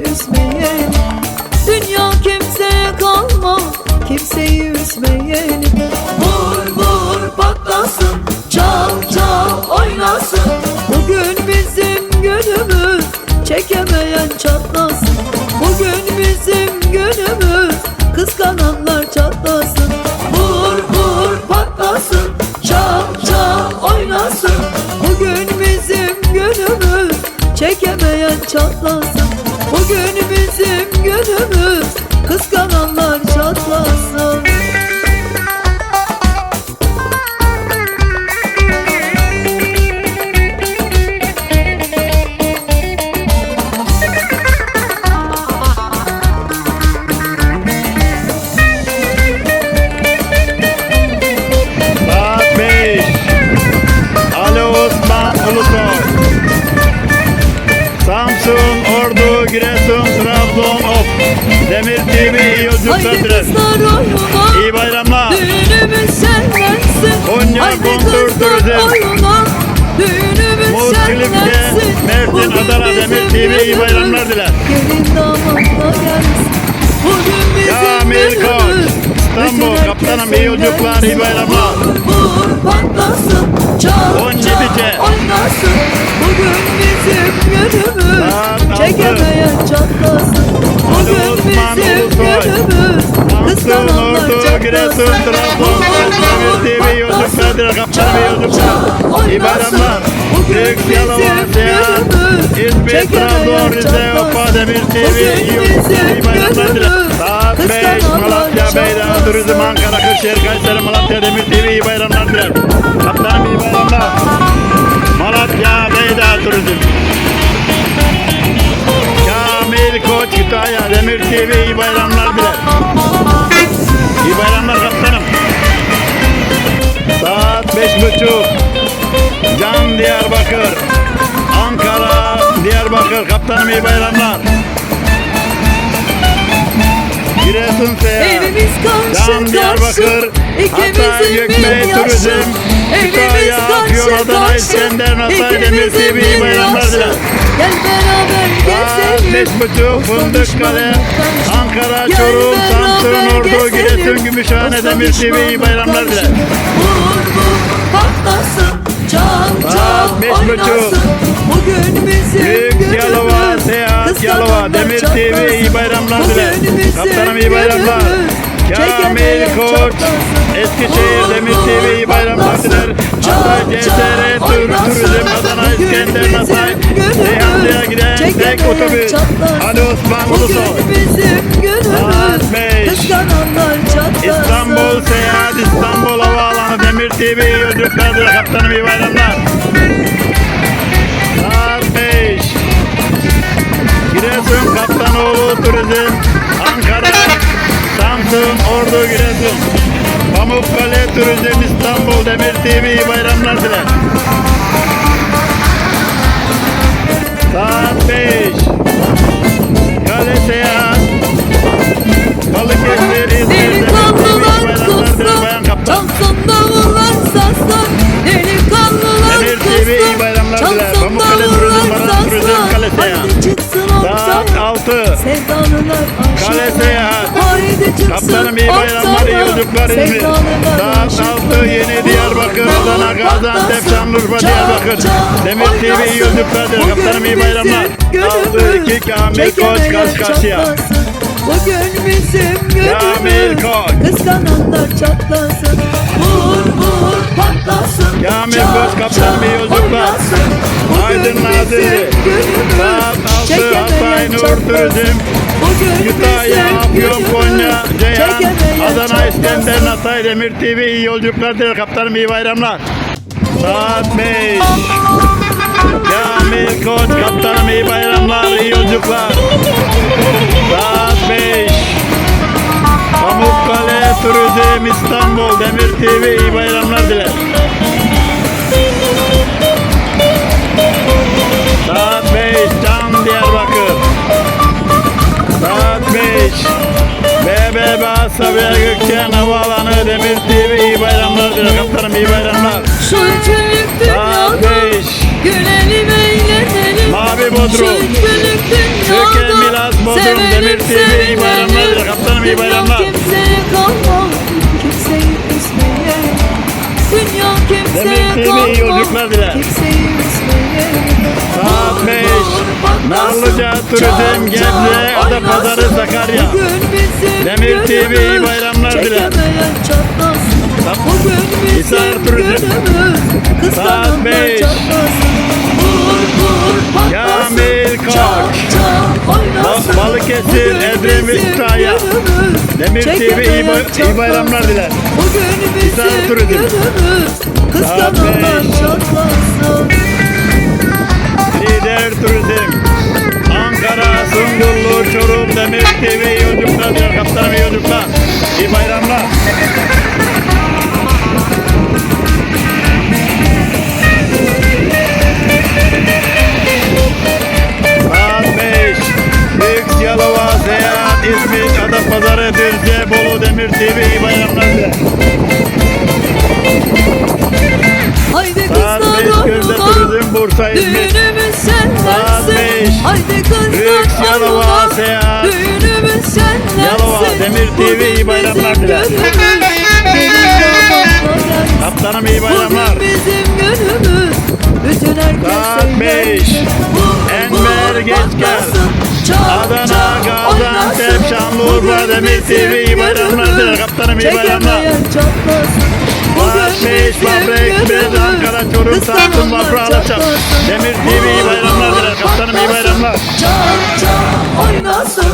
üzmeyelim Dünya kimseye kalma kimseyi üzmeyelim Vur vur patlasın çal çal oynasın. Bugün bizim günümüz çekemeyen çatlasın. Ordu, Giresun, Trabzon, Of. Demir TV iyi yolculuklar oyuna İyi bayramlar. Düğünümüz şenlensin Konya Kontur Turizm. Muz, şenlensin Mersin, Adana, Demir TV iyi bayramlar diler. Gelin damatla gelsin Bugün bizim Kamil Koç. İstanbul, kaptanım, iyi yolculuklar, iyi bayramlar. Vur patlasın Çal çal oynasın Bugün bizim Çekemeyen çatlasın Bugün bizim günümüz Kıskananlar çatlasın Opa, Demir TV iyi yolculuklar. İyi bayramlar dilerim. Saat 5 Malatya, Beyda, Turizm, Ankara, Kırşehir, Kayseri, Malatya, Demir TV iyi bayramlar dilerim. Kaptanım iyi bayramlar. Malatya, Demir TV iyi bayramlar dilerim. İyi bayramlar kaptanım. Saat beş buçuk. Can Diyarbakır. Ankara, Diyarbakır. Kaptanım iyi bayramlar. Giresun Seyahat. Evimiz karşı Can Diyarbakır. Hatay, Gökbey, Turizm. Kütahya, Afyon, Adana, İskender, Hatay, Demir İkimizin TV iyi bayramlar yaşı. Gel beraber gezelim beş buçuk. Fındıkkale, Ankara, Çorum, Samsun, Ordu. Giresun, Gümüşhane, Demir TV iyi bayramlar dilerim. Vur vur patlasın Çal çal oynasın Bugün bizim Büyük Yalova, Seyahat Yalova, Demir TV iyi bayramlar dilerim. Kaptanım iyi bayramlar. Kamil Koç, Eskişehir Demir TV iyi bayramlar diler. Hatay CSR Tur, Turizm Adana İskender Hatay, Giden tek otobüs. Ali Osman Ulusoy. Bugün bizim günümüz Saat beş. Kıskananlar çatlasın İstanbul Seyahat İstanbul Havaalanı Demir TV iyi yolculuklar diler. Kaptanım iyi bayramlar. Saat 5. Giresun Kaptanoğlu Turizm Ankara Samsun Ordu Giresun Pamukkale Turizm İstanbul Demir TV bayramlar diler. Saat 5. Kale Seyahat Balıkesir İzmir Demir TV iyi Delikanlılar Kaptan. Çalsın davullar Delikanlılar TV iyi bayramlar diler. Pamukkale Turizm, Baran Turizm, Kale Seyahat. Saat ortaya 6. Sevdalılar aşık Kale Seyahat. Kaptanım iyi bayramlar, iyi yolculuklar İzmir. Şanlıurfa, Diyarbakır. Demir TV iyi dilerim. Kaptanım iyi bayramlar. 6 2 Kamil Koç, Kaş Karşıya. Bugün bizim günümüz. Kıskananlar çatlasın Vur vur patlasın Kamil Koç, kaptanım iyi yolculuklar. Aydın günümüz. Saat 6 Çekemeyen Hatay Nur. Turizm. Kütahya, Afyon. Konya, Ceyhan, Adana. İskender, Hatay, Demir TV iyi yolculuklar dilerim. Kaptanım iyi bayramlar. Saat 5. Kamil Koç, kaptanım iyi bayramlar, iyi yolculuklar. Saat 5. Pamukkale Turizm İstanbul, Demir TV iyi bayramlar dilerim. Saat 5 Can Diyarbakır. Saat 5 BBB Sabiha Gökçen Havaalanı Demir TV iyi bayramlar dilerim. Kaptanım iyi bayramlar. Şönkülük dünyada Gülelim eğlenelim. Mavi Bodrum. Türkiye Milas Bodrum Demir TV iyi bayramlar Kaptanım iyi bayramlar. Kimseye kalmam Kimseyi üzmeye. Dünya kimseye kalmam Kimseyi üzmeye. Saat 5 Narlıca Turizm Gebze Adapazarı Sakarya. Demir TV iyi bayramlar diler Çekemeyen çatlasın. Bugün bizi günümüz. Demir TV iyi, bay- iyi bayramlar diler. Bugün bizim Turizm. günümüz Kıskananlar beş. çatlasın Lider Turizm. Ankara, Sungurlu, Çorum, Demir TV yolculuklar diler. Kaptanım iyi yolculuklar. Düzce, Bolu, Demir TV iyi bayramlar diler. Haydi kızlar 5 Turizm, Bursa, İzmit. Düğünümüz şenlensin Haydi kızlar Yalova, Seyahat. Düğünümüz şenlensin Yalova, Demir TV iyi bayramlar diler. Kaptanım iyi bayramlar. Bugün bizim günümüz Bütün herkes Saat eğlensin. beş. Vur, Enver vur, Geçgel. Oynasın. Şanlıurfa, Bugün Demir bizim TV iyi bayramlar günümüz. diler. Kaptanım iyi bayramlar. Çekemeyen çatlasın. Bugün Saat 5 bizim Bafra Ekspres, günümüz. Ankara, Çorum, Samsun, Alaçam. çatlasın. Demir TV iyi bayramlar diler. Kaptanım iyi bayramlar. Çal çal oynasın